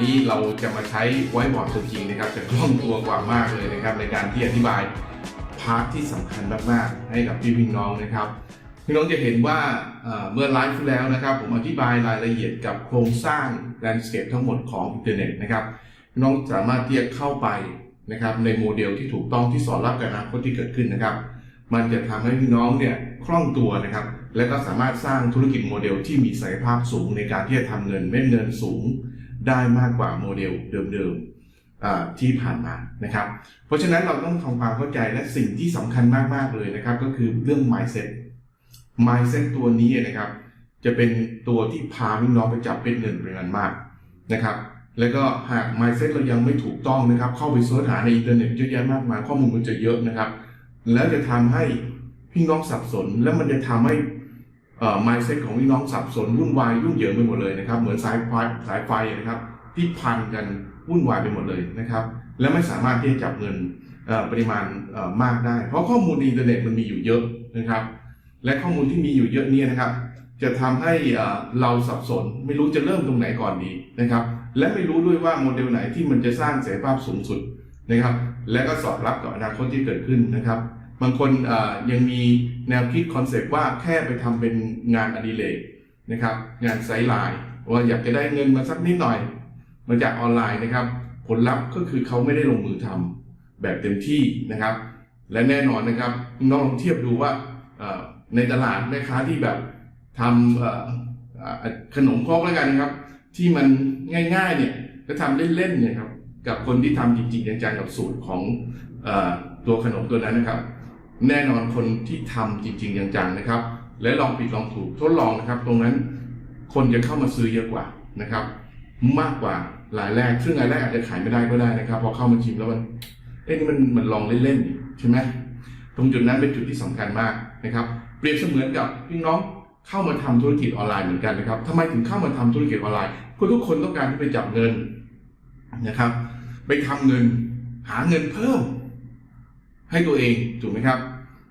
นนี้เราจะมาใช้ไว้บอร์ดตัวจริงนะครับจะคล่องตัวกว่ามากเลยนะครับ ในการที่อธิบายพาร์ทที่สำคัญมากๆ ให้กับพี่พี่น้องนะครับพี่น้องจะเห็นว่าเมื่อไลฟ์ที่แล้วนะครับ ผมอธิบายรายละเอียดกับโครงสร้างแลนด์สเคปทั้งหมดของอินเทอร์เน็ตนะครับพี่น้องสามารถที่จะเข้าไปนะครับในโมเดลที่ถูกต้องที่สอดรับกับอนาคตที่เกิดขึ้นนะครับ มันจะทำให้พี่น้องเนี่ยคล่องตัวนะครับ และก็สามารถสร้างธุรกิจโมเดลที่มีศักยภาพสูงในการที่จะทำเงินเม็ดเงินสูง ได้มากกว่าโมเดลเดิมๆที่ผ่านมานะครับ เพราะฉะนั้นเราต้องทำความเข้าใจและสิ่งที่สำคัญมากๆเลยนะครับ ก็คือเรื่อง mindset mindset ตัวนี้นะครับ จะเป็นตัวที่พาพี่น้องไปจับเป็นเงินเป็นเงินมากนะครับ แล้วก็หาก mindset เรายังไม่ถูกต้องนะครับ เข้าไปเสิร์ชหาในอินเทอร์เน็ตเยอะแยะมากมายข้อมูลมันจะเยอะนะครับ แล้วจะทำให้พี่น้องสับสน แล้วมันจะทำให้ เอ่อ mindset ของพี่น้องสับสนวุ่นวายยุ่งเหยิงไปหมดเลยนะครับ เหมือนสายไฟสายไฟนะครับ ที่พันกันวุ่นวายไปหมดเลยนะครับ และไม่สามารถที่จะจับเงินเอ่อปริมาณเอ่อมากได้ เพราะข้อมูลในอินเทอร์เน็ตมันมีอยู่เยอะนะครับ และข้อมูลที่มีอยู่เยอะเนี้นะครับ จะทำให้เอ่อเราสับสนไม่รู้จะเริ่มตรงไหนก่อนดีนะครับ และไม่รู้ด้วยว่าโมเดลไหนที่มันจะสร้างเสถียรภาพสูงสุดนะครับ และก็สอดรับกับอนาคตที่เกิดขึ้นนะครับ บางคนยังมีแนวคิดคอนเซปต์ว่าแค่ไปทำเป็นงานอดิเรกนะครับ งานไซด์ไลน์ว่าอยากจะได้เงินมาสักนิดหน่อย มาจากออนไลน์นะครับ ผลลัพธ์ก็คือเขาไม่ได้ลงมือทำแบบเต็มที่นะครับ และแน่นอนนะครับน้องลองเทียบดูว่าในตลาดแม่ค้าที่แบบทำขนมครกแล้วกันนะครับ ที่มันง่ายๆเนี่ยก็ทำเล่นๆเนี่ยครับกับคนที่ทำจริงๆจังๆกับสูตรของอตัวขนมตัวนั้นนะครับ แน่นอนคนที่ทำจริง ๆ จังๆนะครับ และลองผิดลองถูกทดลองนะครับ ตรงนั้นคนจะเข้ามาซื้อเยอะกว่านะครับ มากกว่ารายแรก ซึ่งรายแรกอาจจะขายไม่ได้ก็ได้นะครับ พอเข้ามาชิมแล้วมันเอ้นี่มันมันลองเล่นๆใช่ไหมตรงจุดนั้นเป็นจุดที่สำคัญมากนะครับ เปรียบเสมือนกับพี่น้องเข้ามาทำธุรกิจออนไลน์เหมือนกันนะครับทำไมถึงเข้ามาทำธุรกิจออนไลน์เพราะทุกคนต้องการที่ไปจับเงินนะครับ ไปทำเงินหาเงินเพิ่มให้ตัวเองถูกไหมครับ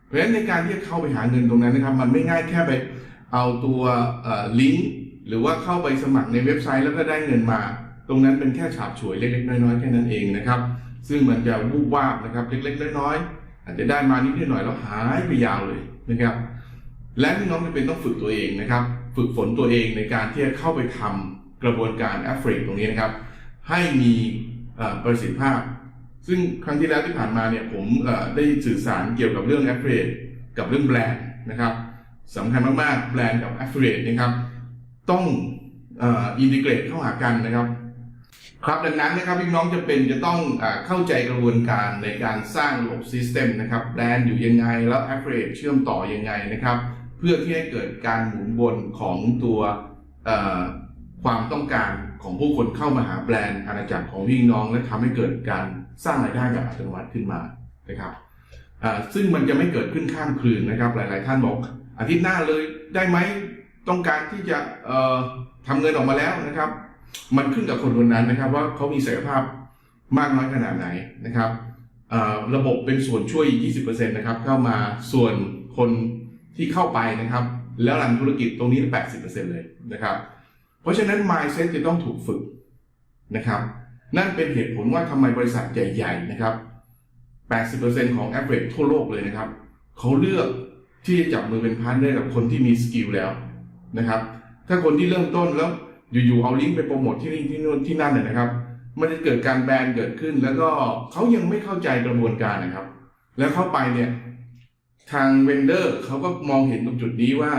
เพราะฉะนั้นในการที่จะเข้าไปหาเงินตรงนั้นนะครับ มันไม่ง่ายแค่ไปเอาตัวลิงก์หรือว่าเข้าไปสมัครในเว็บไซต์แล้วก็ได้เงินมา ตรงนั้นเป็นแค่ฉาบฉวยเล็กๆน้อยๆแค่นั้นเองนะครับ ซึ่งมันจะวูบวาบนะครับเล็กๆน้อยๆอาจจะได้มานิดหน่อยแล้วหายไปยาวเลยนะครับ และพี่น้องจำเป็นต้องฝึกตัวเองนะครับ ฝึกฝนตัวเองในการที่จะเข้าไปทำกระบวนการ a f f r a ตรงนี้นะครับ ให้มีประสิทธิภาพ ซึ่งครั้งที่แล้วที่ผ่านมาเนี่ยผมได้สื่อสารเกี่ยวกับเรื่อง a f f r a กับเรื่องแบรนด์นะครับสำคัญมากๆแบรนด์กับ a f f r a นะครับต้องอินทิเกรตเข้าหากันนะครับ ครับดังนั้นนะครับพี่น้องจะเป็นจะต้องอเข้าใจกระบวนการในการสร้างระบบซิสเต็มนะครับแบรนด์อยู่ยังไงแล้ว a f f r a เชื่อมต่อยังไงนะครับ เพื่อที่ให้เกิดการหมุนวนของตัวความต้องการ ของผู้คนเข้ามาหาแบรนด์อาณาจักรของพี่น้อง และทำให้เกิดการสร้างรายได้แบบอัตโนมัติขึ้นมานะครับซึ่งมันจะไม่เกิดขึ้นข้ามคืนนะครับ หลาย ๆ ท่านบอกอาทิตย์หน้าเลยได้ไหมต้องการที่จะเอ่อทำเงินออกมาแล้วนะครับ มันขึ้นกับคนคนนั้นนะครับว่าเขามีศักยภาพมากน้อยขนาดไหนนะครับระบบเป็นส่วนช่วยอีก20%นะครับเข้ามาส่วนคนที่เข้าไปนะครับ แล้วรันธุรกิจตรงนี้ 80%เลยนะครับ เพราะฉะนั้น mindset จะต้องถูกฝึกนะครับ นั่นเป็นเหตุผลว่าทำไมบริษัทใหญ่ ๆ นะครับ 80%ของ average ทั่วโลกเลยนะครับ เขาเลือกที่จะจับมือเป็นพาร์ทเนอร์กับคนที่มีสกิลแล้วนะครับ ถ้าคนที่เริ่มต้นแล้วอยู่ๆเอาลิงก์ไปโปรโมทที่นี่ที่นู่นที่นั่นเนี่ยนะครับ มันจะเกิดการแบนเกิดขึ้น แล้วก็เขายังไม่เข้าใจกระบวนการนะครับ แล้วเข้าไปเนี่ยทางเวนเดอร์เขาก็มองเห็นตรงจุดนี้ว่า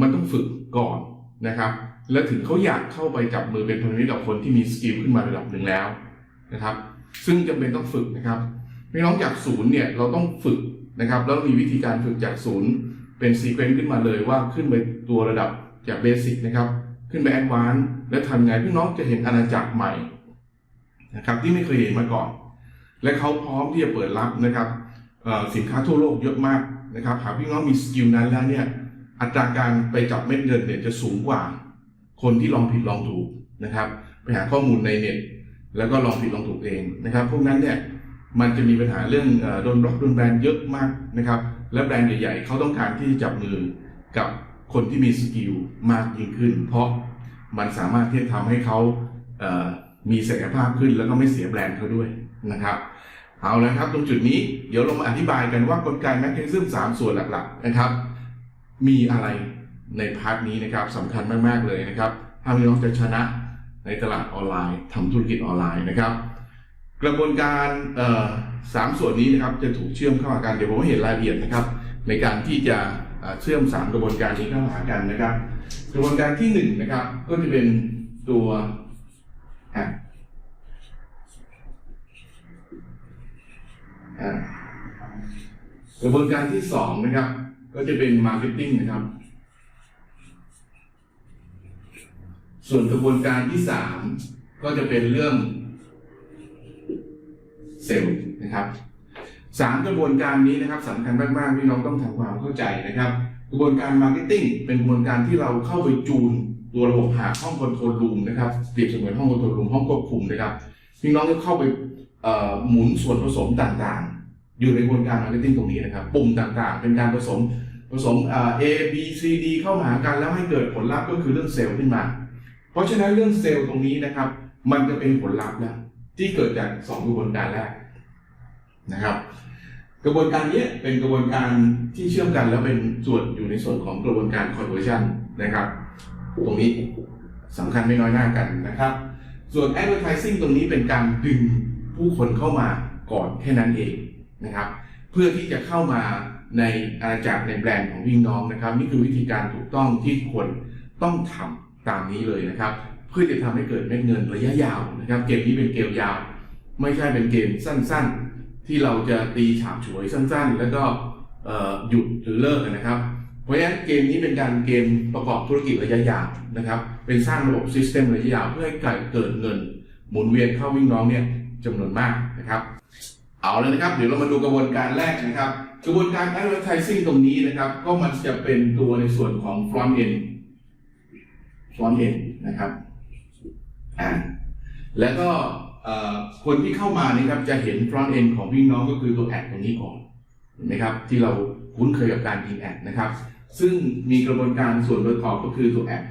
มันต้องฝึกก่อนนะครับ แล้วถึงเขาอยากเข้าไปจับมือเป็นพันธมิตรกับคนที่มีสกิลขึ้นมาระดับหนึ่งแล้วนะครับ ซึ่งจำเป็นต้องฝึกนะครับพี่น้องจากศูนย์เนี่ยเราต้องฝึกนะครับ แล้วมีวิธีการฝึกจากศูนย์เป็นซีเควนต์ขึ้นมาเลยว่าขึ้นไปตัวระดับจากเบสิกนะครับ ขึ้นไปแอดวานซ์และทำไงพี่น้องจะเห็นอาณาจักรใหม่นะครับที่ไม่เคยเห็นมาก่อน และเขาพร้อมที่จะเปิดรับนะครับสินค้าทั่วโลกเยอะมากนะครับหากพี่น้องมีสกิลนั้นแล้วเนี่ยอัตราการไปจับเม็ดเงินเนี่ยจะสูงกว่า คนที่ลองผิดลองถูกนะครับ ไปหาข้อมูลในเน็ต แล้วก็ลองผิดลองถูกเองนะครับ พวกนั้นเนี่ยมันจะมีปัญหาเรื่องโดนบล็อกโดนแบนเยอะมากนะครับ และแบรนด์ใหญ่ ๆ เขาต้องการที่จะจับมือกับคนที่มีสกิลมากยิ่งขึ้น เพราะมันสามารถที่จะทำให้เขามีศักยภาพขึ้น แล้วก็ไม่เสียแบรนด์เขาด้วยนะครับเอาละครับ ตรงจุดนี้เดี๋ยวเรามาอธิบายกันว่ากลไกแมคเคนซึมสามส่วนหลัก ๆ นะครับ มีอะไร ในพาร์ทนี้นะครับสำคัญมากๆเลยนะครับ ถ้าพี่น้องจะชนะในตลาดออนไลน์ทำธุรกิจออนไลน์นะครับ กระบวนการสามส่วนนี้นะครับจะถูกเชื่อมเข้าหากันเดี๋ยวผมเห็นรายละเอียดนะครับ ในการที่จะเชื่อมสามกระบวนการนี้เข้าหากันนะครับ กระบวนการที่หนึ่งนะครับก็จะเป็นตัวอะอะกระบวนการที่สองนะครับก็จะเป็นมาร์เก็ตติ้งนะครับ ส่วนกระบวนการที่สามก็จะเป็นเรื่องเซลล์นะครับสามกระบวนการนี้นะครับสำคัญมากๆพี่น้องต้องทำความเข้าใจนะครับ กระบวนการมาร์เก็ตติ้งเป็นกระบวนการที่เราเข้าไปจูนตัวระบบหาห้องคอนโทรลรูมนะครับเปรียบเสมือนห้องคอนโทรลรูมห้องควบคุมนะครับพี่น้องจะเข้าไปหมุนส่วนผสมต่างๆ อยู่ในกระบวนการมาร์เก็ตติ้งตรงนี้นะครับ ปุ่มต่างๆ เป็นการผสมผสมเอ่อ A B C D เข้าหากันแล้วให้เกิดผลลัพธ์ก็คือเรื่องเซลล์ขึ้นมา เพราะฉะนั้นเรื่องเซลล์ตรงนี้นะครับ มันจะเป็นผลลัพธ์แล้วที่เกิดจากสองกระบวนการแรกนะครับ กระบวนการนี้เป็นกระบวนการที่เชื่อมกันแล้วเป็นส่วนอยู่ในส่วนของกระบวนการ conversion นะครับ ตรงนี้สำคัญไม่น้อยหน้ากันนะครับ ส่วน advertising ตรงนี้เป็นการดึงผู้คนเข้ามาก่อนแค่นั้นเองนะครับ เพื่อที่จะเข้ามาในอาณาจักรในแบรนด์ของพี่น้องนะครับ นี่คือวิธีการถูกต้องที่ควรต้องทำ ตามนี้เลยนะครับ เพื่อจะทำให้เกิดเม็ดเงินระยะยาวนะครับ เกมนี้เป็นเกมยาว ไม่ใช่เป็นเกมสั้นๆ ที่เราจะตีฉาบฉวยสั้นๆ แล้วก็หยุดหรือเลิกนะครับ เพราะฉะนั้นเกมนี้เป็นการเกมประกอบธุรกิจระยะยาวนะครับ เป็นสร้างระบบซิสเต็มระยะยาวเพื่อให้เกิดเงิน หมุนเวียนเข้าวิ่งน้องเนี่ยจำนวนมากนะครับ เอาเลยนะครับ เดี๋ยวเรามาดูกระบวนการแรกนะครับ กระบวนการ advertising ตรงนี้นะครับ ก็มันจะเป็นตัวในส่วนของ front end front end นะครับอ่าแล้วก็คนที่เข้ามานะครับจะเห็น front end ของพี่น้องก็คือตัวแอดตรงนี้ก่อนเห็นไหมครับ ที่เราคุ้นเคยกับการยิงแอดนะครับ ซึ่งมีกระบวนการส่วนประกอบก็คือตัวแอด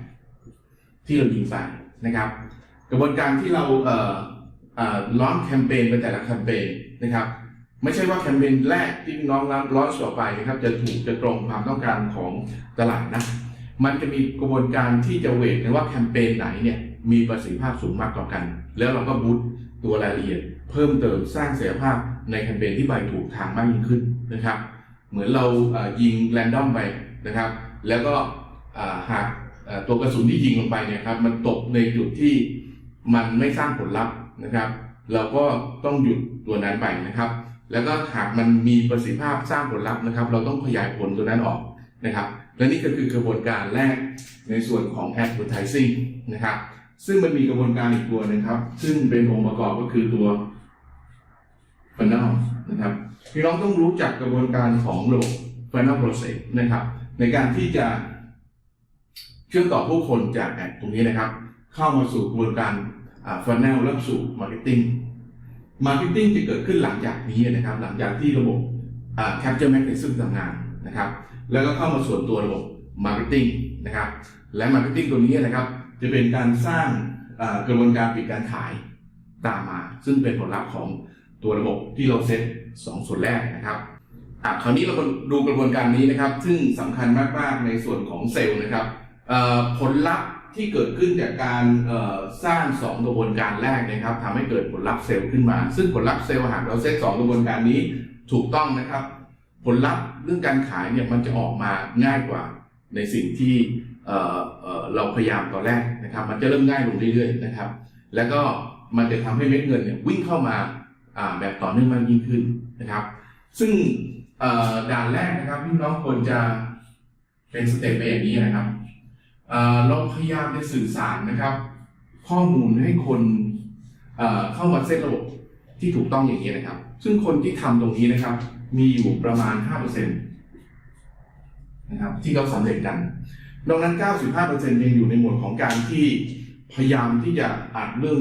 ที่เรายิงไปนะครับ กระบวนการที่เราเล้อนแคมเปญไปแต่ละแคมเปญนะครับ ไม่ใช่ว่าแคมเปญแรกที่พี่น้องรับล้อนต่อไปนะครับ จะถูกจะตรงความต้องการของตลาดนะ มันจะมีกระบวนการที่จะเวทกันว่าแคมเปญไหนเนี่ยมีประสิทธิภาพสูงมากกว่ากัน แล้วเราก็บูตตัวรายละเอียด เพิ่มเติมสร้างศักยภาพในแคมเปญที่ไปถูกทางมากยิ่งขึ้นนะครับ เหมือนเรายิงแรนดอมไปนะครับ แล้วก็หากตัวกระสุนที่ยิงลงไปเนี่ยครับมันตกในจุดที่มันไม่สร้างผลลัพธ์นะครับ เราก็ต้องหยุดตัวนั้นไปนะครับ แล้วก็หากมันมีประสิทธิภาพสร้างผลลัพธ์นะครับ เราต้องขยายผลตัวนั้นออก นะครับ และนี่ก็คือกระบวนการแรกในส่วนของ advertising นะครับ ซึ่งมันมีกระบวนการอีกตัวหนึงครับ ซึ่งเป็นองค์ประกอบก็คือตัว funnel นะครับพี่น้องต้องรู้จักกระบวนการของระบบ funnel process นะครับ ในการที่จะเชื่อมต่อผู้คนจากแอดตรงนี้นะครับ เข้ามาสู่กระบวนการ funnel แล้วสู่ marketing marketing จะเกิดขึ้นหลังจากนี้นะครับ หลังจากที่ระบบ capture mechanism ทำงานนะครับ แล้วก็เข้ามาส่วนตัวระบบ marketing นะครับ และ marketing ตัวนี้นะครับ จะเป็นการสร้างกระบวนการปิดการขายตามมา ซึ่งเป็นผลลัพธ์ของตัวระบบที่เราเซตสองส่วนแรกนะครับอะคราวนี้เราดูกระบวนการนี้นะครับ ซึ่งสำคัญมาก ๆ ในส่วนของเซลล์นะครับผลลัพธ์ที่เกิดขึ้นจากการสร้างสองกระบวนการแรกนะครับทำให้เกิดผลลัพธ์เซลล์ขึ้นมา ซึ่งผลลัพธ์เซลล์หากเราเซตสองกระบวนการนี้ถูกต้องนะครับ ผลลัพธ์เรื่องการขายเนี่ยมันจะออกมาง่ายกว่าในสิ่งที่เเเราพยายามตอนแรกนะครับ มันจะเริ่มง่ายลงเรื่อยๆนะครับ แล้วก็มันจะทำให้เม็ดเงินเนี่ยวิ่งเข้ามาแบบต่อเนื่องมากยิ่งขึ้นนะครับ ซึ่งด่านแรกนะครับพี่น้องควรจะเป็นสเต็ปไปอย่างนี้นะครับเราพยายามจะสื่อสารนะครับ ข้อมูลให้คนเอ่อเข้ามาเซตระบบที่ถูกต้องอย่างนี้นะครับ ซึ่งคนที่ทำตรงนี้นะครับ มีอยู่ประมาณ 5%นะครับที่เขาสำเร็จกันนอกนั้น 95%ยังอยู่ในหมวดของการที่พยายามที่จะอัดเรื่อง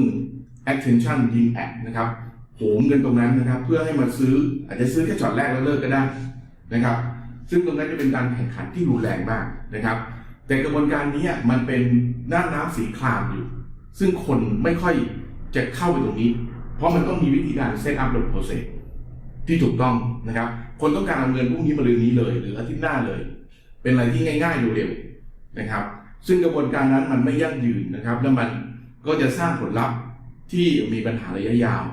attention ยิงแอดนะครับโหมกันตรงนั้นนะครับ เพื่อให้มาซื้ออาจจะซื้อแค่ช็อตแรกแล้วเลิกก็ได้นะครับ ซึ่งตรงนั้นจะเป็นการแข่งขันที่รุนแรงมากนะครับ แต่กระบวนการนี้มันเป็นน้ำน้ำสีครามอยู่ ซึ่งคนไม่ค่อยจะเข้าไปตรงนี้ เพราะมันต้องมีวิธีการเซตอัพระบบ process ที่ถูกต้องนะครับ คนต้องการเอาเงินพรุ่งนี้มาลืนนี้เลย หรืออาทิตย์หน้าเลย เป็นอะไรที่ง่ายๆอยู่เร็วนะครับ ซึ่งกระบวนการนั้นมันไม่ยั่งยืนนะครับ แล้วมันก็จะสร้างผลลัพธ์ที่มีปัญหาระยะยาว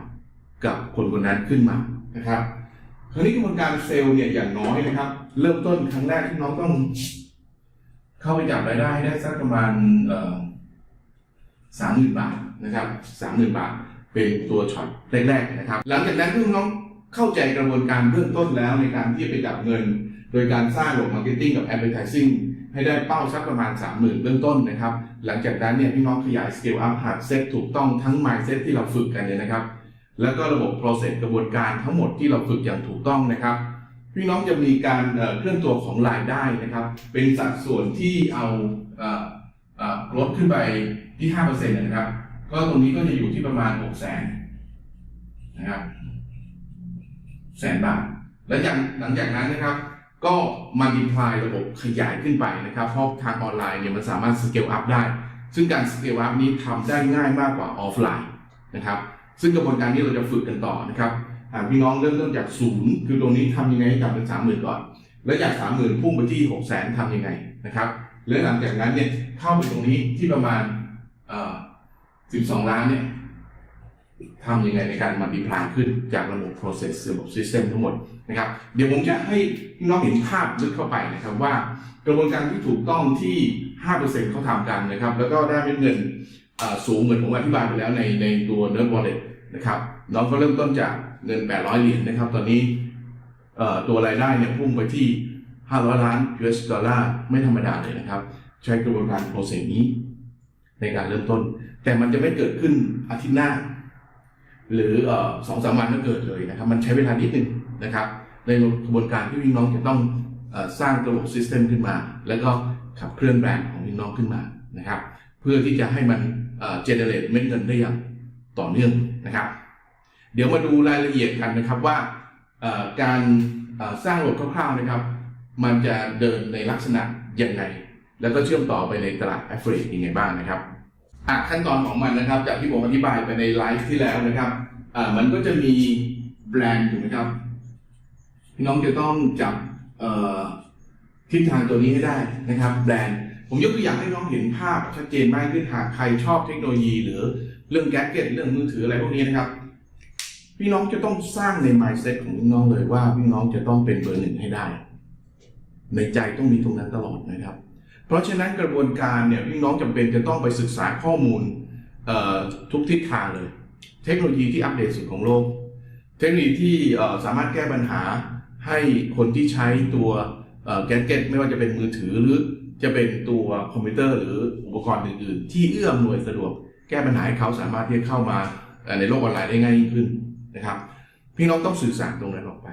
กับคนคนนั้นขึ้นมานะครับคราวนี้กระบวนการเซลล์เนี่ยอย่างน้อยนะครับ เริ่มต้นครั้งแรกที่น้องต้อง เข้าไปจับรายได้ให้ได้สักประมาณสามหมื่นบาทนะครับสามหมื่นบาทเป็นตัวช็อตแรกๆนะครับ หลังจากนั้นเมื่อน้อง เข้าใจกระบวนการเบื้องต้นแล้วในการที่จะไปจับเงิน โดยการสร้างระบบมาร์เก็ตติ้งกับแอดเวอร์ทิซิ่งให้ได้เป้าสักประมาณ 30,000เบื้องต้นนะครับ หลังจากนั้นเนี่ยพี่น้องขยายสเกลอัพหากเซตถูกต้องทั้ง mindset ที่เราฝึกกันเนี่ยนะครับ แล้วก็ระบบ process กระบวนการทั้งหมดที่เราฝึกอย่างถูกต้องนะครับพี่น้องจะมีการเอ่อเคลื่อนตัวของรายได้นะครับ เป็นสัดส่วนที่เอาเอ่อเอ่อลดขึ้นไปที่5%นะครับ ก็ตรงนี้ก็จะอยู่ที่ประมาณ 6 0 0 0 0 0นะครับ แสนบาท และจากหลังจากนั้นนะครับ ก็มัลติพลายระบบขยายขึ้นไปนะครับ เพราะทางออนไลน์เนี่ยมันสามารถสเกลอัพได้ ซึ่งการสเกลอัพนี้ทำได้ง่ายมากกว่าออฟไลน์นะครับ ซึ่งกระบวนการนี้เราจะฝึกกันต่อนะครับพี่น้องเริ่มต้นจากศูนย์คือตรงนี้ทำยังไงให้กลับเป็นสามหมื่นก่อน แล้วจากสามหมื่นพุ่งไปที่หกแสนทำยังไงนะครับแล้วหลังจากนั้นเนี่ยเข้าไปตรงนี้ที่ประมาณสิบสองล้านเนี่ย ทำยังไงในการมัลติพลายขึ้นจากระบบ process ระบบ system ทั้งหมดนะครับ เดี๋ยวผมจะให้น้องเห็นภาพลึกเข้าไปนะครับว่ากระบวนการที่ถูกต้องที่ 5%เขาทำกันนะครับ แล้วก็ได้เป็นเงินสูงเหมือนผมอธิบายไปแล้วในในตัว Nerd Wallet นะครับน้องก็เริ่มต้นจากเงิน 800 เหรียญนะครับ ตอนนี้ตัวรายได้เนี่ยพุ่งไปที่ 500 ล้าน US ดอลลาร์ไม่ธรรมดาเลยนะครับ ใช้กระบวนการโปรเซสนี้ในการเริ่มต้น แต่มันจะไม่เกิดขึ้นอาทิตย์หน้า หรือสองสามวันก็เกิดเลยนะครับ มันใช้เวลานิดนึงนะครับ ในกระบวนการที่พี่น้องจะต้องสร้างระบบซิสเต็มขึ้นมา แล้วก็ขับเคลื่อนแบรนด์ของพี่น้องขึ้นมานะครับ เพื่อที่จะให้มันเจเนเรตเม็ดเงินได้อย่างต่อเนื่องนะครับ เดี๋ยวมาดูรายละเอียดกันนะครับว่าการสร้างระบบคร่าวๆนะครับ มันจะเดินในลักษณะยังไง แล้วก็เชื่อมต่อไปในตลาด Affiliate ยังไงบ้างนะครับ อะขั้นตอนของมันนะครับ จากที่ผมอธิบายไปในไลฟ์ที่แล้วนะครับอ่ามันก็จะมีแบรนด์ถูกไหมครับพี่น้องจะต้องจับทิศทางตัวนี้ให้ได้นะครับ แบรนด์ผมยกตัวอย่างให้น้องเห็นภาพชัดเจนมากขึ้นหากใครชอบเทคโนโลยี หรือเรื่องแก d เก็ตเรื่องมือถืออะไรพวกนี้นะครับ พี่น้องจะต้องสร้างใน mindset ของพี่น้องเลยว่าพี่น้องจะต้องเป็นเบอร์หนึ่งให้ได้ ในใจต้องมีตรงนั้นตลอดนะครับ เพราะฉะนั้นกระบวนการเนี่ยพี่น้องจำเป็นจะต้องไปศึกษาข้อมูลทุกทิศทางเลย เทคโนโลยีที่อัปเดตสุดของโลก เทคโนโลยีที่สามารถแก้ปัญหาให้คนที่ใช้ตัวแกนเก็ตไม่ว่าจะเป็นมือถือหรือจะเป็นตัวคอมพิวเตอร์ หรืออุปกรณ์อื่นๆ ที่เอื้อมหน่วยสะดวก แก้ปัญหาให้เขาสามารถที่จะเข้ามาในโลกออนไลน์ได้ง่ายยิ่งขึ้นนะครับ พี่น้องต้องสื่อสารตรงนั้นออกไป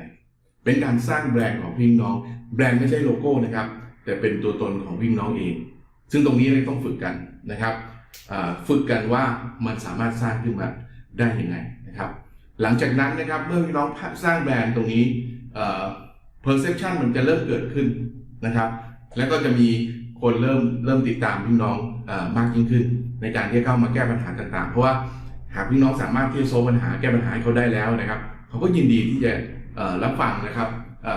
เป็นการสร้างแบรนด์ของพี่น้อง แบรนด์ไม่ใช่โลโก้นะครับ แต่เป็นตัวตนของพี่น้องเอง ซึ่งตรงนี้เราต้องฝึกกันนะครับฝึกกันว่ามันสามารถสร้างขึ้นมาได้ยังไงนะครับ หลังจากนั้นนะครับเมื่อพี่น้องสร้างแบรนด์ตรงนี้เอ่อ perception มันจะเริ่มเกิดขึ้นนะครับ แล้วก็จะมีคนเริ่มเริ่มติดตามพี่น้องอมากยิ่งขึ้น ในการที่เข้ามาแก้ปัญหาต่างๆ เพราะว่าหากพี่น้องสามารถที่จะโซลปัญหาแก้ปัญหาให้เขาได้แล้วนะครับ เขาก็ยินดีที่จะรับฟังนะครับ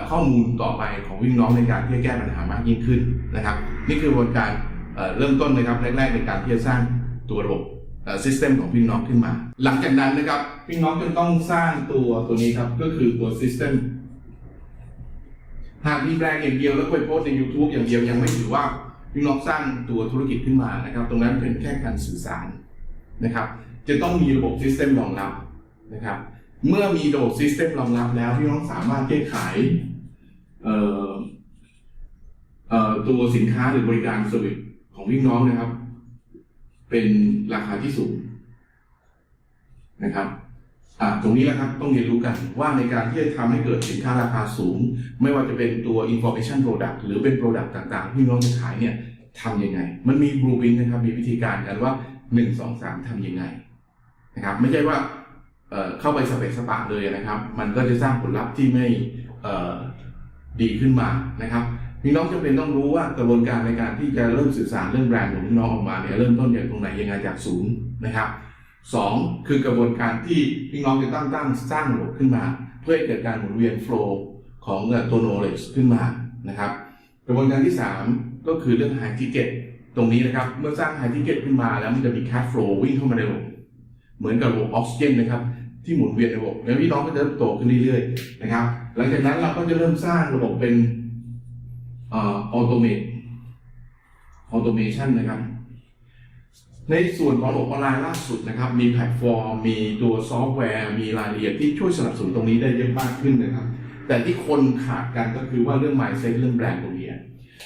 ข้อมูลต่อไปของพี่งน้องในการที่จะแก้ปัญหามากยิ่งขึ้นนะครับ นี่คือกระบวนการเเริ่มต้นนะครับแรก ๆ ในการที่จะสร้างตัวระบบซิสเต็มของพี่น้องขึ้นมา หลังจากนั้นนะครับพี่น้องจะต้องสร้างตัวตัวนี้ครับ ก็คือตัวซิสเต็มหากมีแบรนด์อย่างเดียวแล้วไปโพสใน YouTube อย่างเดียวยังไม่ถือว่าพี่น้องสร้างตัวธุรกิจขึ้นมานะครับ ตรงนั้นเป็นแค่การสื่อสารนะครับ จะต้องมีระบบซิสเต็มรองรับนะครับ เมื่อมีระบบซิสเต็มรองรับแล้วพี่น้องสามารถที่จะขายตัวสินค้าหรือบริการเซอร์วิสของพี่น้องนะครับ เป็นราคาที่สูงนะครับตรงนี้แหละครับต้องเรียนรู้กันว่าในการที่จะทำให้เกิดสินค้าราคาสูง ไม่ว่าจะเป็นตัว information product หรือเป็น product ต่างๆ ที่พี่น้องจะขายเนี่ยทำยังไง มันมี blueprint นะครับ มีวิธีการกันว่า 1 2 3ทำยังไงนะครับ ไม่ใช่ว่า เข้าไปสเปกสปะเลยนะครับ มันก็จะสร้างผลลัพธ์ที่ไม่ดีขึ้นมานะครับพี่น้องจำเป็นต้องรู้ว่ากระบวนการในการที่จะเริ่มสื่อสารเรื่องแบรนด์ของพี่น้องออกมาเนี่ยเริ่มต้นจากตรงไหนยังไงจากศูนย์นะครับสองคือกระบวนการที่พี่น้องจะตั้งตั้งสร้างระบบขึ้นมา เพื่อให้เกิดการหมุนเวียนโฟล์ของตัว knowledge ขึ้นมานะครับ กระบวนการที่ 3 ก็คือเรื่อง high ticket ตรงนี้นะครับเมื่อสร้าง high ticket ขึ้นมาแล้วมันจะมี cash flow วิ่งเข้ามาในระบบเหมือนกับระบบออกซิเจนนะครับ ที่หมุนเวียนในระบบแล้วพี่น้องก็จะเริ่มโตขึ้นเรื่อยๆนะครับ หลังจากนั้นเราก็จะเริ่มสร้างระบบเป็นออโตเมตออโตเมชันนะครับ ในส่วนของระบบออนไลน์ล่าสุดนะครับ มีแพลตฟอร์ม มีตัวซอฟต์แวร์ มีรายละเอียดที่ช่วยสนับสนุนตรงนี้ได้เยอะมากขึ้นนะครับ แต่ที่คนขาดกันก็คือว่าเรื่อง mindset เรื่องแบรนด์ตรงนี้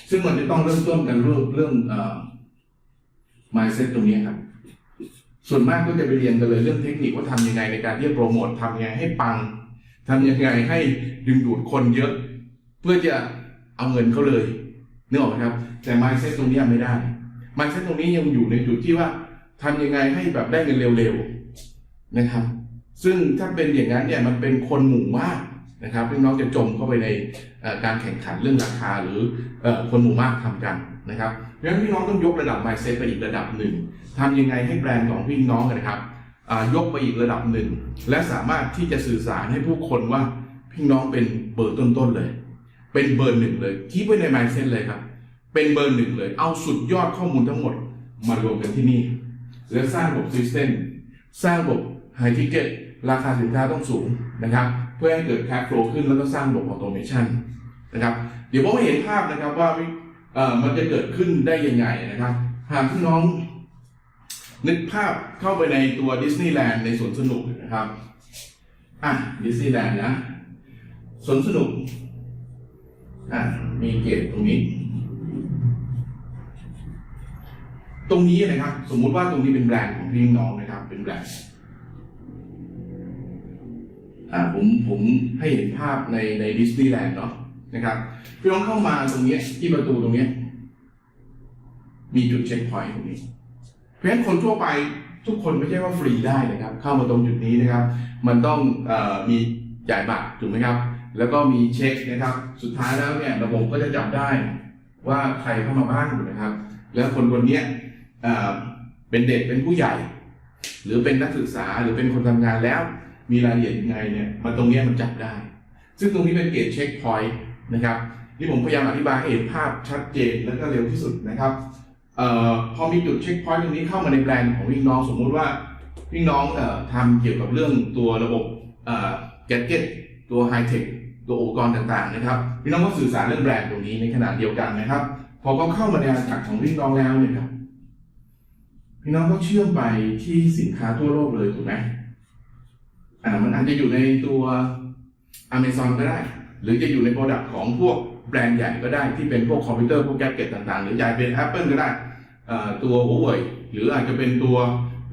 ซึ่งมันจะต้องเริ่มต้นกันเรื่องเรื่องเอ่อ mindset ตรงนี้ครับ ส่วนมากก็จะไปเรียนกันเลยเรื่องเทคนิคว่าทำยังไงในการที่จะโปรโมททำยังไงให้ปังทำยังไงให้ดึงดูดคนเยอะ เพื่อจะเอาเงินเขาเลยนึกออกไหมครับ แต่ mindset ตรงนี้ยังไม่ได้ mindset ตรงนี้ยังอยู่ในจุดที่ว่าทำยังไงให้แบบได้เงินเร็วๆนะครับ ซึ่งถ้าเป็นอย่างนั้นเนี่ยมันเป็นคนหมู่มาก นะครับพี่น้องจะจมเข้าไปในการแข่งขันเรื่องราคาหรือคนหมู่มากทำกันนะครับเพราะฉะนั้นพี่น้องต้องยกระดับ mindset ไปอีกระดับหนึ่งทำยังไงให้แบรนด์ของพี่น้องนะครับยกไปอีกระดับหนึ่ง และสามารถที่จะสื่อสารให้ผู้คนว่าพี่น้องเป็นเบอร์ต้นๆเลย เป็นเบอร์หนึ่งเลยคิดไว้ใน mindset เลยครับ เป็นเบอร์หนึ่งเลย เอาสุดยอดข้อมูลทั้งหมดมารวมกันที่นี่ แล้วสร้างระบบซิสเต็มสร้างระบบไฮทิเก็ตราคาสินค้าต้องสูงนะครับ เพื่อให้เกิดแค f โฟลขึ้นแล้วก็สร้างระบบออโตเมชันนะครับ เดี๋ยวผมให้เห็นภาพนะครับว่ามันจะเกิดขึ้นได้ยังไงนะครับ หากพี่น้องนึกภาพเข้าไปในตัวดิสนีย์แลนด์ในสวนสนุกนะครับ อะดิสนีย์แลนด์นะสวนสนุก อะมีเกตตรงนี้ ตรงนี้นะครับ สมมุติว่าตรงนี้เป็นแบรนด์ของพี่น้องนะครับ เป็นแบรนด์ ผมผมให้เห็นภาพในในดิสนีย์แลนด์เนาะนะครับพี่น้องเข้ามาตรงนี้ที่ประตูตรงนี้ มีจุดเช็คพอยต์ตรงนี้ เพราะฉะนั้นคนทั่วไปทุกคนไม่ใช่ว่าฟรีได้นะครับ เข้ามาตรงจุดนี้นะครับ มันต้องอมีจ่ายบัตรถูกไหมครับ แล้วก็มีเช็คนะครับ สุดท้ายแล้วเนี่ยระบบก็จะจับได้ว่าใครเข้ามาบ้างถูกไหมครับ แล้วคนคนนี้เอ่อเป็นเด็กเป็นผู้ใหญ่ หรือเป็นนักศึกษาหรือเป็นคนทำงานแล้ว มีรายละเอียดยังไงเนี่ยมันตรงนี้มันจับได้ ซึ่งตรงนี้เป็นเกจเช็คพอยต์นะครับนี่ผมพยายามอธิบายให้เห็นภาพชัดเจนและก็เร็วที่สุดนะครับออพอมีจุดเช็คพอยต์ตรงนี้เข้ามาในแบรนด์ของพี่น้องสมมุติว่าพี่น้องออทำเกี่ยวกับเรื่องตัวระบบแกจเก็ตตัวไฮเทคตัวอุปกรณ์ต่างๆนะครับพี่น้องก็สื่อสารเรื่องแบรนด์ตรงนี้ในขณะเดียวกันนะครับ พอเขาเข้ามาในอาณาจักรของพี่น้องแล้วเนี่ยครับพี่น้องก็เชื่อมไปที่สินค้าทั่วโลกเลยถูกไหม อ่ามันอาจจะอยู่ในตัว Amazon ก็ได้ หรือจะอยู่ในโปรดักต์ของพวกแบรนด์ใหญ่ก็ได้ที่เป็นพวกคอมพิวเตอร์พวกแกจเก็ตต่างๆ หรือจะเป็น Apple ก็ได้ตัว Huawei หรืออาจจะเป็นตัว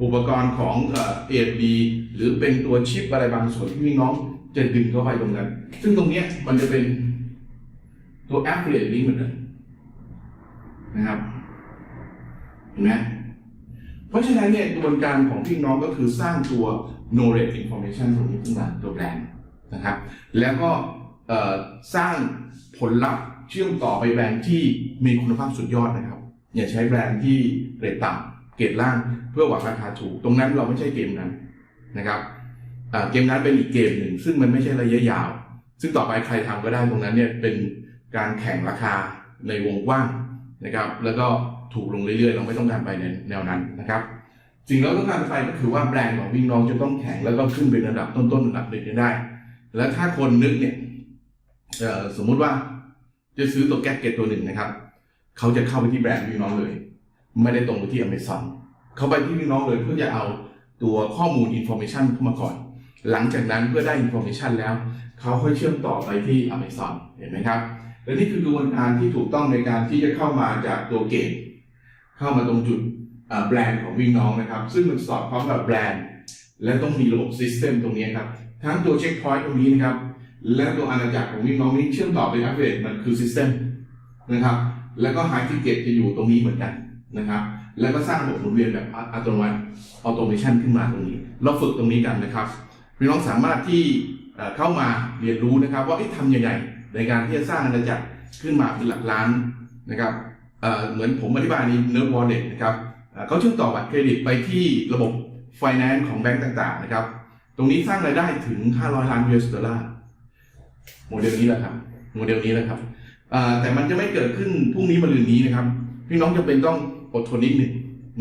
อุปกรณ์ของเอ่อ AMD หรือเป็นตัวชิปอะไรบางส่วนที่พี่น้องจะดึงเข้าไปตรงนั้น ซึ่งตรงนี้มันจะเป็นตัว affiliate link เหมือนกันนะครับเห็นไหมเพราะฉะนั้นเนี่ยกระบวนการของพี่น้องก็คือสร้างตัว knowledge information ตรงนี้ขึ้นมาตัวแบรนด์นะครับ แล้วก็สร้างผลลัพธ์เชื่อมต่อไปแบรนด์ที่มีคุณภาพสุดยอดนะครับ อย่าใช้แบรนด์ที่เรทต่ำเกรดล่างเพื่อหวังราคาถูก ตรงนั้นเราไม่ใช่เกมนั้นนะครับเกมนั้นเป็นอีกเกมหนึ่ง ซึ่งมันไม่ใช่ระยะยาว ซึ่งต่อไปใครทำก็ได้ตรงนั้นเนี่ยเป็นการแข่งราคาในวงกว้างนะครับ แล้วก็ถูกลงเรื่อยๆ เราไม่ต้องการไปในแนวนั้นนะครับ สิ่งเราต้องการไปก็คือว่าแบรนด์ของวิ่งน้องจะต้องแข่งแล้วก็ขึ้นเป็นระดับต้นๆระดับหนึ่งได้ แล้วถ้าคนนึกเนี่ยสมมุติว่าจะซื้อตัวแก๊กเก็ตตัวหนึ่งนะครับ เขาจะเข้าไปที่แบรนด์วิ่งน้องเลย ไม่ได้ตรงไปที่ Amazon เขาไปที่วิ่งน้องเลยเพื่อจะเอาตัวข้อมูลอินโฟ a t ชันเข้ามาก่อน หลังจากนั้นเพื่อได้ information แล้ว เขาค่อยเชื่อมต่อไปที่ Amazon เห็นไหมครับ และนี่คือกระบวนการที่ถูกต้องในการที่จะเข้ามาจากตัวเกตเข้ามาตรงจุด แบรนด์ของวิ่งน้องนะครับ ซึ่งมันสอดคล้องกับแบรนด์ และต้องมีระบบ System ตรงนี้ครับ ทั้งตัวเช็คพอยต์ตรงนี้นะครับ และตัวอาณาจักรของวิ่งน้องนี้เชื่อมต่อไปอัปเดตมันคือ System นะครับ แล้วก็ High Ticket จะอยู่ตรงนี้เหมือนกันนะครับ แล้วก็สร้างระบบหมุนเวียนแบบอัตโนมัติออโตเมชันขึ้นมาตรงนี้ เราฝึกตรงนี้กันนะครับ พี่น้องสามารถที่เข้ามาเรียนรู้นะครับ ว่าเอ๊ะทำยังไงในการที่จะสร้างอาณาจักรขึ้นมาเป็นหลักล้านนะครับเเหมือนผมอธิบายในเนื้อวอลเล็ตนะครับ เขาเชื่อมต่อบัตรเครดิตไปที่ระบบ Finance ของแบงก์ต่างๆนะครับ ตรงนี้สร้างรายได้ถึง 500 ล้าน US ดอลลาร์โมเดลนี้แหละครับ โมเดลนี้แหละครับแต่มันจะไม่เกิดขึ้นพรุ่งนี้มะรืนนี้นะครับ พี่น้องจะเป็นต้องอดทนนิดหนึ่ง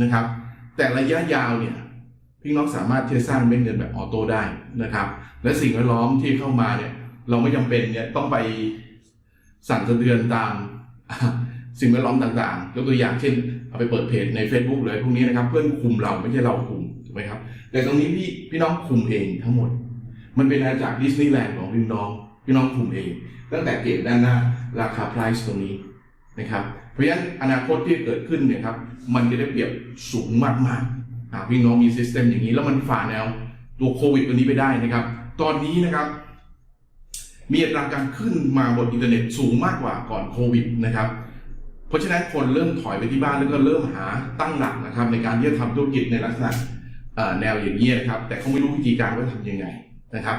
นะครับ แต่ระยะยาวเนี่ยพี่น้องสามารถที่จะสร้างเม็ดเงินแบบออโต้ได้นะครับ และสิ่งแวดล้อมที่เข้ามาเนี่ย เราไม่จำเป็นเนี่ยต้องไปสั่นสะเทือนตามสิ่งแวดล้อมต่างๆยกตัวอย่างเช่น เอาไปเปิดเพจใน Facebook เลยพวกนี้นะครับเพื่อนคุมเราไม่ใช่เราคุมถูกไหมครับ แต่ตรงนี้พี่พี่น้องคุมเองทั้งหมด มันเป็นอาณาจักรดิสนีย์แลนด์ของพี่น้องพี่น้องคุมเอง ตั้งแต่เกตด้านหน้าราคา price ตรงนี้นะครับเพราะฉะนั้นอนาคตที่เกิดขึ้นเนี่ยครับมันจะได้เปรียบสูงมากๆหากพี่น้องมีซิสเต็มอย่างนี้ แล้วมันฝ่าแนวตัวโควิดตัวนี้ไปได้นะครับ ตอนนี้นะครับมีอัตราการขึ้นมาบนอินเทอร์เน็ตสูงมากกว่าก่อนโควิดนะครับ เพราะฉะนั้นคนเริ่มถอยไปที่บ้านแล้วก็เริ่มหาตั้งหลักนะครับ ในการที่จะทำธุรกิจในลักษณะแนวอย่างนี้นะครับ แต่เขาไม่รู้วิธีการว่าทำยังไงนะครับ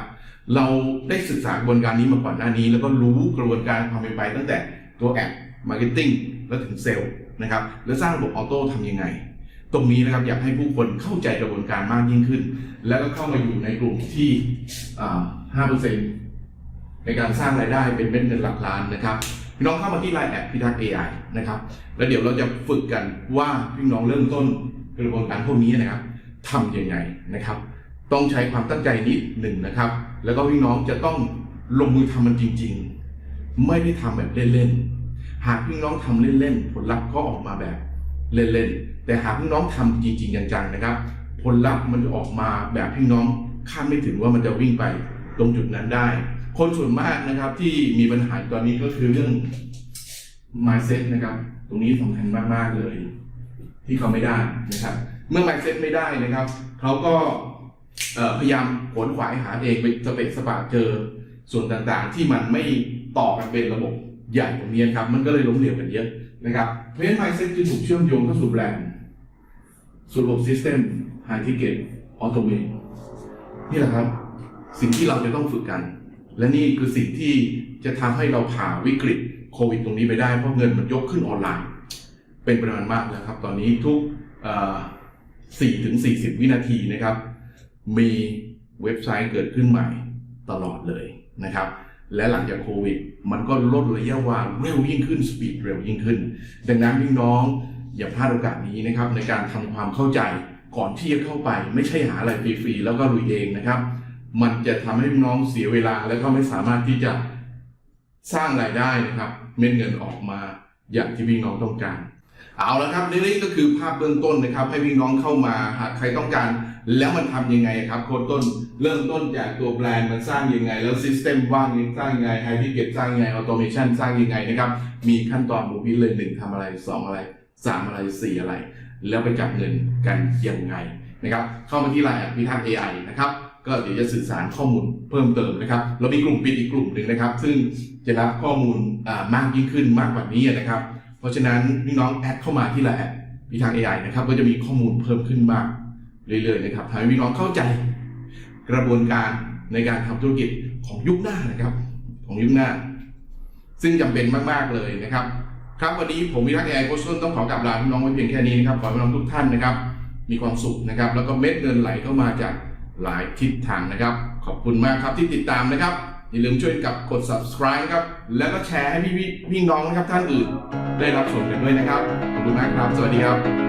เราได้ศึกษากระบวนการนี้มาก่อนหน้านี้ แล้วก็รู้กระบวนการความเป็นไปตั้งแต่ตัวแอปมาร์เก็ตติ้งแล้วถึงเซลล์นะครับ แล้วสร้างระบบออโต้ทำยังไง ตรงนี้นะครับอยากให้ผู้คนเข้าใจกระบวนการมากยิ่งขึ้น แล้วก็เข้ามาอยู่ในกลุ่มที่ห้าเปอร์เซ็นในการสร้างรายได้เป็นเม็ดเงินหลักล้านนะครับ พี่น้องเข้ามาที่ไลน์แอปพิทักษ์ AI นะครับ แล้วเดี๋ยวเราจะฝึกกันว่าพี่น้องเริ่มต้นกระบวนการพวกนี้นะครับทำยังไงนะครับ ต้องใช้ความตั้งใจนิดหนึ่งนะครับ แล้วก็พี่น้องจะต้องลงมือทำมันจริง ๆ ไม่ได้ทำแบบเล่นๆ หากพี่น้องทำเล่นๆ ผลลัพธ์ก็ออกมาแบบเล่นๆ แต่หากพี่น้องทำจริง ๆ จังๆ นะครับ ผลลัพธ์มันจะออกมาแบบพี่น้องคาดไม่ถึงว่ามันจะวิ่งไปตรงจุดนั้นได้ คนส่วนมากนะครับที่มีปัญหาตอนนี้ก็คือเรื่อง mindset นะครับ ตรงนี้สำคัญมากๆเลย ที่เขาไม่ได้นะครับ เมื่อ mindset ไม่ได้นะครับ เขาก็พยายามขวนขวายหาเองไปสเปะสปะเจอส่วนต่างๆ ที่มันไม่ต่อกันเป็นระบบใหญ่ตรงนี้ครับ มันก็เลยล้มเหลวกันเยอะนะครับเพราะฉะนั้น mindset จึงถูกเชื่อมโยงเข้าสู่แบรนด์สู่ระบบ system high ticket automate นี่แหละครับ สิ่งที่เราจะต้องฝึกกัน และนี่คือสิ่งที่จะทำให้เราผ่าวิกฤตโควิดตรงนี้ไปได้เพราะเงินมันยกขึ้นออนไลน์ เป็นปริมาณมากแล้วครับ ตอนนี้ทุกเอ่อ4ถึง40 วินาทีนะครับ มีเว็บไซต์เกิดขึ้นใหม่ตลอดเลยนะครับ และหลังจากโควิด มันก็ลดระยะเวลาเร็วยิ่งขึ้นสปีดเร็วยิ่งขึ้น ดังนั้นพี่น้องอย่าพลาดโอกาสนี้นะครับในการทำความเข้าใจก่อนที่จะเข้าไปไม่ใช่หาอะไรฟรีๆแล้วก็ลุยเองนะครับ มันจะทำให้น้องเสียเวลาแล้วก็ไม่สามารถที่จะสร้างรายได้นะครับ เม็ดเงินออกมาอย่างที่พี่น้องต้องการ เอาละครับนี่ก็คือภาพเบื้องต้นนะครับ ให้พี่น้องเข้ามาหากใครต้องการ แล้วมันทำยังไงครับโค้ดต้นเริ่มต้นจากตัวแบรนด์มันสร้างยังไง แล้วซิสเต็มว่างยังสร้างยังไงไฮพิเกตสร้างยังไงออโตเมชันสร้างยังไงนะครับ มีขั้นตอนบูพิเลยหนึ่งทำอะไรสองอะไรสามอะไรสี่อะไร แล้วไปจับเงินกันยังไงนะครับ เข้ามาที่ไลน์พิทักษ์ AI นะครับ ก็เดี๋ยวจะสื่อสารข้อมูลเพิ่มเติมนะครับ เรามีกลุ่มปิดอีกกลุ่มหนึ่งนะครับ ซึ่งจะรับข้อมูลมากยิ่งขึ้นมากกว่านี้นะครับ เพราะฉะนั้นพี่น้องแอดเข้ามาที่ไลน์แอดพิทักษ์ AI นะครับ ก็จะมีข้อมูลเพิ่มขึ้นมากเรื่อยๆนะครับทำให้พี่น้องเข้าใจกระบวนการในการทำธุรกิจของยุคหน้านะครับ ของยุคหน้า ซึ่งจำเป็นมากๆเลยนะครับ ครับวันนี้ผมวิทักษ์ AI โคชต้นต้องขอกลับลาพี่น้องไว้เพียงแค่นี้นะครับขอให้พี่น้องทุกท่านนะครับ มีความสุขนะครับ แล้วก็เม็ดเงินไหลเข้ามาจาก หลายทิศทางนะครับ ขอบคุณมากครับที่ติดตามนะครับ อย่าลืมช่วยกับกด subscribe นะครับ แล้วก็แชร์ให้พี่พี่น้องนะครับท่านอื่น ได้รับชมกันด้วยนะครับ ขอบคุณมากครับ สวัสดีครับ